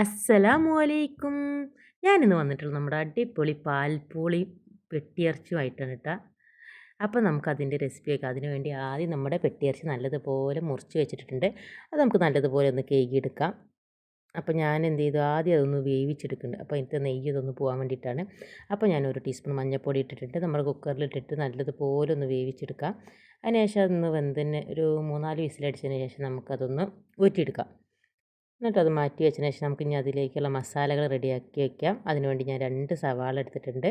അസ്സലാമു അലൈക്കും ഞാനിന്ന് വന്നിട്ടുള്ള നമ്മുടെ അടിപൊളി പാൽപ്പൊളി പെട്ടിയറച്ചുമായിട്ടാണ് കേട്ടോ. അപ്പോൾ നമുക്കതിന്റെ റെസിപ്പിയൊക്കെ അതിന് വേണ്ടി ആദ്യം നമ്മുടെ പെട്ടിയിറച്ചി നല്ലതുപോലെ മുറിച്ച് വെച്ചിട്ടുണ്ട്. അത് നമുക്ക് നല്ലതുപോലെ ഒന്ന് കേകിയെടുക്കാം അപ്പോൾ ഞാൻ എന്ത് ചെയ്തു? ആദ്യം അതൊന്ന് വേവിച്ചെടുക്കുന്നുണ്ട്. അപ്പോൾ അതിന്റെ നെയ്യ് ഇതൊന്ന് പോകാൻ വേണ്ടിയിട്ടാണ്. അപ്പോൾ ഞാൻ ഒരു ടീസ്പൂൺ മഞ്ഞൾപ്പൊടി ഇട്ടിട്ടുണ്ട്. കുക്കറിൽ കുക്കറിലിട്ടിട്ട് നല്ലതുപോലെ ഒന്ന് വേവിച്ചെടുക്കാം. അതിനുശേഷം അതൊന്ന് വെന്തന്നെ ഒരു മൂന്നാൽ വിസിലടിച്ചതിന് ശേഷം നമുക്കതൊന്ന് ഊറ്റിയെടുക്കാം. എന്നിട്ട് അത് മാറ്റി വെച്ചതിന് ശേഷം നമുക്ക് ഇനി അതിലേക്കുള്ള മസാലകൾ റെഡിയാക്കി വയ്ക്കാം അതിനുവേണ്ടി ഞാൻ രണ്ട് സവാള എടുത്തിട്ടുണ്ട്.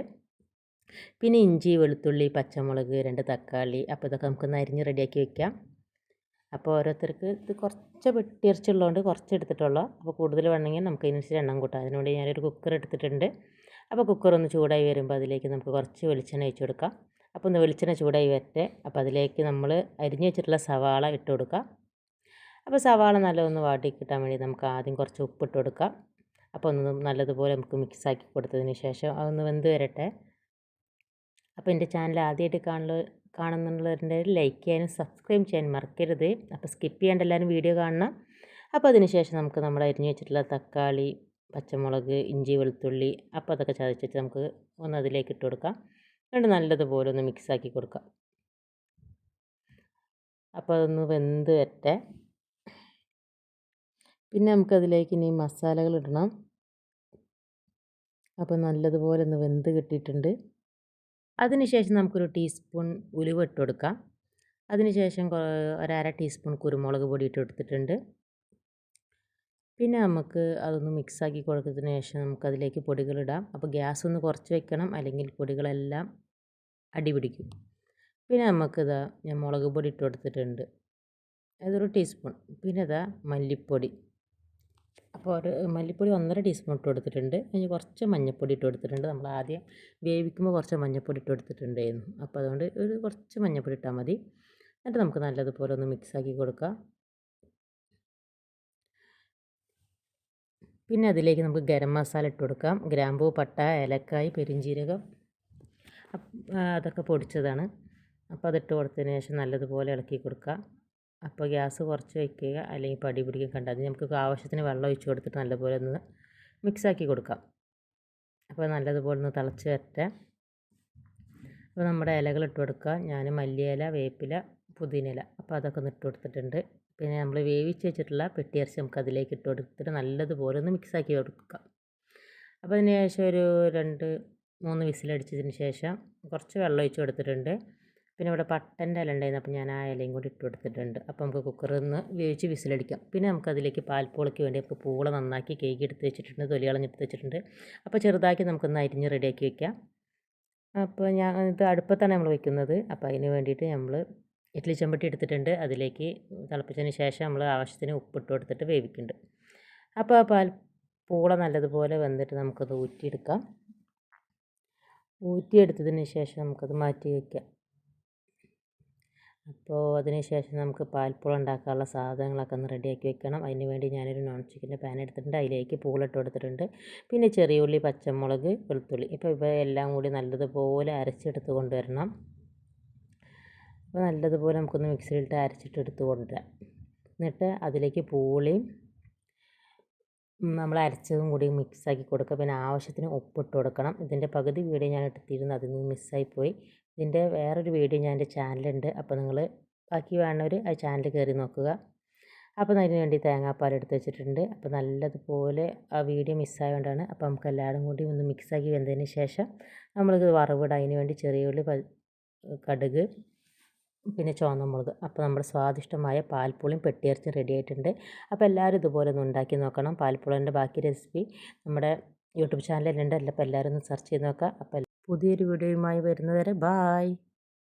പിന്നെ ഇഞ്ചി വെളുത്തുള്ളി പച്ചമുളക് രണ്ട് തക്കാളി. അപ്പോൾ ഇതൊക്കെ നമുക്ക് അരിഞ്ഞ് റെഡിയാക്കി വെക്കാം. അപ്പോൾ ഓരോരുത്തർക്ക് ഇത് കുറച്ച് വെട്ടിയറിച്ചുള്ളതുകൊണ്ട് കുറച്ച് എടുത്തിട്ടുള്ളൂ. അപ്പോൾ കൂടുതൽ വേണമെങ്കിൽ നമുക്ക് അതിനനുസരിച്ച് എണ്ണം കൂട്ടാം. അതിനുവേണ്ടി ഞാനൊരു കുക്കർ എടുത്തിട്ടുണ്ട്. അപ്പോൾ കുക്കർ ഒന്ന് ചൂടായി വരുമ്പോൾ അതിലേക്ക് നമുക്ക് കുറച്ച് വെളിച്ചെണ്ണ ഒഴിച്ച് കൊടുക്കാം. അപ്പോൾ ഒന്ന് വെളിച്ചെണ്ണ ചൂടായി വരട്ടെ. അപ്പോൾ അതിലേക്ക് നമ്മൾ അരിഞ്ഞ് വെച്ചിട്ടുള്ള സവാള ഇട്ട് കൊടുക്കാം. അപ്പോൾ സവാള നല്ലതൊന്ന് വാട്ടി കിട്ടാൻ വേണ്ടി നമുക്ക് ആദ്യം കുറച്ച് ഉപ്പിട്ട് കൊടുക്കാം. അപ്പോൾ ഒന്ന് നല്ലതുപോലെ നമുക്ക് മിക്സാക്കി കൊടുത്തതിന് ശേഷം അതൊന്ന് വെന്ത് വരട്ടെ. അപ്പോൾ എന്റെ ചാനൽ ആദ്യമായിട്ട് കാണുന്ന കാണുന്നുള്ളവരുടെ ലൈക്ക് ചെയ്യാനും സബ്സ്ക്രൈബ് ചെയ്യാനും മറക്കരുത്. അപ്പോൾ സ്കിപ്പ് ചെയ്യാണ്ട് എല്ലാവരും വീഡിയോ കാണണം. അപ്പോൾ അതിന് ശേഷം നമുക്ക് നമ്മൾ അരിഞ്ഞു വെച്ചിട്ടുള്ള തക്കാളി പച്ചമുളക് ഇഞ്ചി വെളുത്തുള്ളി അപ്പോൾ അതൊക്കെ ചതച്ചിട്ട് നമുക്ക് ഒന്ന് അതിലേക്ക് ഇട്ട് കൊടുക്കാം. എന്നിട്ട് നല്ലതുപോലെ ഒന്ന് മിക്സാക്കി കൊടുക്കാം. അപ്പോൾ അതൊന്ന് വെന്ത് വരട്ടെ. പിന്നെ നമുക്കതിലേക്ക് ഇനി മസാലകൾ ഇടണം. അപ്പോൾ നല്ലതുപോലെ ഒന്ന് വെന്ത് കിട്ടിയിട്ടുണ്ട്. അതിനുശേഷം നമുക്കൊരു ടീസ്പൂൺ ഉലുവ ഇട്ട് കൊടുക്കാം. അതിനുശേഷം ഒരര ടീസ്പൂൺ കുരുമുളക് പൊടി ഇട്ട് കൊടുത്തിട്ടുണ്ട്. പിന്നെ നമുക്ക് അതൊന്ന് മിക്സാക്കി കൊടുത്തതിന് ശേഷം നമുക്കതിലേക്ക് പൊടികളിടാം അപ്പോൾ ഗ്യാസ് ഒന്ന് കുറച്ച് വെക്കണം അല്ലെങ്കിൽ പൊടികളെല്ലാം അടിപിടിക്കും പിന്നെ നമുക്കിതാ ഞാൻ മുളക് പൊടി ഇട്ട് കൊടുത്തിട്ടുണ്ട്. അതൊരു ടീസ്പൂൺ. പിന്നെ ഇതാ മല്ലിപ്പൊടി. അപ്പോൾ ഒരു മല്ലിപ്പൊടി ഒന്നര ടീസ്പൂൺ ഇട്ട് കൊടുത്തിട്ടുണ്ട്. ഇനി കുറച്ച് മഞ്ഞൾപ്പൊടി ഇട്ട് കൊടുത്തിട്ടുണ്ട്. നമ്മൾ ആദ്യം വേവിക്കുമ്പോൾ കുറച്ച് മഞ്ഞൾപ്പൊടി ഇട്ട് കൊടുത്തിട്ടുണ്ടായിരുന്നു. അപ്പോൾ അതുകൊണ്ട് ഒരു കുറച്ച് മഞ്ഞൾപ്പൊടി ഇട്ടാൽ മതി. എന്നിട്ട് നമുക്ക് നല്ലതുപോലെ ഒന്ന് മിക്സാക്കി കൊടുക്കാം. പിന്നെ അതിലേക്ക് നമുക്ക് ഗരം മസാല ഇട്ട് കൊടുക്കാം. ഗ്രാമ്പൂ പട്ട ഏലക്കായ് പെരിഞ്ചീരകം അതൊക്കെ പൊടിച്ചതാണ്. അപ്പോൾ അതിട്ട് കൊടുത്തതിന് ശേഷം നല്ലതുപോലെ ഇളക്കി കൊടുക്കുക അപ്പോൾ ഗ്യാസ് കുറച്ച് വയ്ക്കുക അല്ലെങ്കിൽ പടി പിടിക്കുക കണ്ട അത് നമുക്ക് ആവശ്യത്തിന് വെള്ളം ഒഴിച്ച് കൊടുത്തിട്ട് നല്ലപോലെ ഒന്ന് മിക്സാക്കി കൊടുക്കാം. അപ്പോൾ നല്ലതുപോലെ ഒന്ന് തിളച്ച് വരട്ടെ. അപ്പോൾ നമ്മുടെ ഇലകൾ ഇട്ട് കൊടുക്കുക. ഞാൻ മല്ലിയില വേപ്പില പുതിനില അപ്പോൾ അതൊക്കെ ഒന്ന് ഇട്ട് കൊടുത്തിട്ടുണ്ട്. പിന്നെ നമ്മൾ വേവിച്ച് വെച്ചിട്ടുള്ള പെട്ടിയിറച്ചി നമുക്ക് അതിലേക്ക് ഇട്ട് കൊടുത്തിട്ട് നല്ലതുപോലെ ഒന്ന് മിക്സാക്കി കൊടുക്കുക അപ്പോൾ അതിന് ശേഷം ഒരു രണ്ട് മൂന്ന് വിസിലടിച്ചതിന് ശേഷം കുറച്ച് വെള്ളം ഒഴിച്ച് കൊടുത്തിട്ടുണ്ട്. പിന്നെ ഇവിടെ പട്ടന്റെ ഇല ഉണ്ടായിരുന്നു. അപ്പോൾ ഞാൻ ആ ഇലയും കൂടി ഇട്ട് കൊടുത്തിട്ടുണ്ട്. അപ്പോൾ നമുക്ക് കുക്കറിൽ നിന്ന് വേവിച്ച് വിസിലടിക്കാം. പിന്നെ നമുക്ക് അതിലേക്ക് പാൽപ്പോളയ്ക്ക് വേണ്ടി അപ്പോൾ പൂള നന്നാക്കി കേക്ക് എടുത്ത് വെച്ചിട്ടുണ്ട്. തൊലി കളഞ്ഞെടുത്ത് വെച്ചിട്ടുണ്ട്. അപ്പോൾ ചെറുതാക്കി നമുക്കൊന്ന് അരിഞ്ഞ് റെഡിയാക്കി വെക്കാം. അപ്പോൾ ഞാൻ ഇത് അടുപ്പത്താണ് നമ്മൾ വയ്ക്കുന്നത് അപ്പോൾ അതിന് വേണ്ടിയിട്ട് നമ്മൾ ഇഡ്ഡലി ചെമ്പട്ടി എടുത്തിട്ടുണ്ട്. അതിലേക്ക് തിളപ്പിച്ചതിന് ശേഷം നമ്മൾ ആവശ്യത്തിന് ഉപ്പിട്ട് കൊടുത്തിട്ട് വേവിക്കുന്നുണ്ട്. അപ്പോൾ പാൽ പൂള നല്ലതുപോലെ വെന്തിട്ട് നമുക്കത് ഊറ്റിയെടുക്കാം. ഊറ്റിയെടുത്തതിന് ശേഷം നമുക്കത് മാറ്റി വയ്ക്കാം അപ്പോൾ അതിനുശേഷം നമുക്ക് പാൽപ്പുള ഉണ്ടാക്കാനുള്ള സാധനങ്ങളൊക്കെ ഒന്ന് റെഡിയാക്കി വെക്കണം. അതിന് വേണ്ടി ഞാനൊരു നോൺ സ്റ്റിക്കിന്റെ പാൻ എടുത്തിട്ടുണ്ട്. അതിലേക്ക് പൂളിട്ട് കൊടുത്തിട്ടുണ്ട്. പിന്നെ ചെറിയ ഉള്ളി പച്ചമുളക് വെളുത്തുള്ളി. ഇപ്പോൾ ഇവയെല്ലാം കൂടി നല്ലതുപോലെ അരച്ചെടുത്ത് കൊണ്ടുവരണം. അപ്പോൾ നല്ലതുപോലെ നമുക്കൊന്ന് മിക്സിയിലിട്ട് അരച്ചിട്ട് എടുത്ത് കൊണ്ടുവരാം. എന്നിട്ട് അതിലേക്ക് പൂളിയും നമ്മൾ അരച്ചതും കൂടി മിക്സാക്കി കൊടുക്കുക. പിന്നെ ആവശ്യത്തിന് ഉപ്പിട്ട് കൊടുക്കണം. ഇതിന്റെ പകുതി വീഡിയോ ഞാൻ എടുത്തിരുന്നു. അതിൽ നിന്ന് മിസ്സായിപ്പോയി. ഇതിന്റെ വേറൊരു വീഡിയോ ഞാൻ എന്റെ ചാനലുണ്ട് അപ്പോൾ നിങ്ങൾ ബാക്കി വേണവർ ആ ചാനൽ കയറി നോക്കുക. അപ്പോൾ അതിന് വേണ്ടി തേങ്ങാപ്പാൽ എടുത്ത് വെച്ചിട്ടുണ്ട്. അപ്പോൾ നല്ലതുപോലെ ആ വീഡിയോ മിസ്സായതുകൊണ്ടാണ് അപ്പോൾ നമുക്ക് എല്ലാവരും കൂടി ഒന്ന് മിക്സാക്കി വെന്തതിന് ശേഷം നമ്മൾക്ക് വറവിടാം അതിന് വേണ്ടി ചെറിയ ഉള്ളി കടുക് പിന്നെ ചുവന്ന മുളക് അപ്പോൾ നമ്മുടെ സ്വാദിഷ്ടമായ പാൽപ്പുളിയും പെട്ടിയിറച്ചും റെഡി ആയിട്ടുണ്ട്. അപ്പോൾ എല്ലാവരും ഇതുപോലെ ഒന്ന് ഉണ്ടാക്കി നോക്കണം. പാൽപ്പുളിന്റെ ബാക്കി റെസിപ്പി നമ്മുടെ യൂട്യൂബ് ചാനലിലുണ്ട് അപ്പോൾ എല്ലാവരും ഒന്ന് സെർച്ച് ചെയ്ത് നോക്കാം. അപ്പോൾ പുതിയൊരു വീഡിയോയുമായി വരുന്നവരെ ബായ്